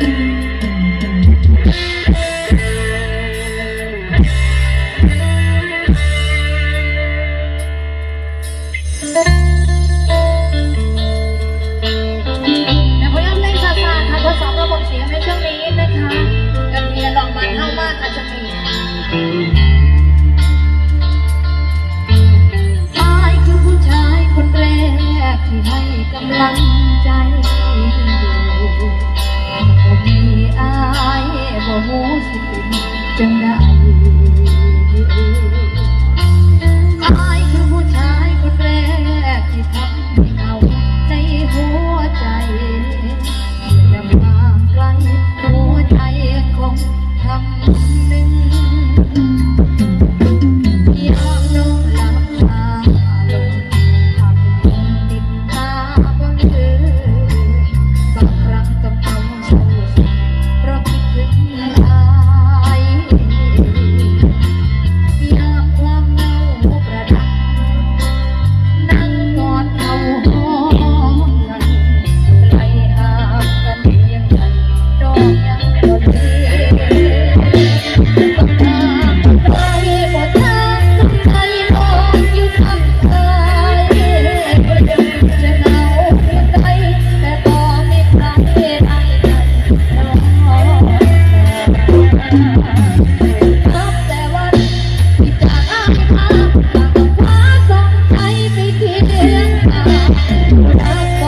เดี๋ยวเขนซค่ะทดสอบระบบเสียงในช่วงนี้นะคะกัมีลองมาเข้าว่าอาจจะมีอคือผู้ชายคนแรกที่ให้กำลัง thăm ninh Thank.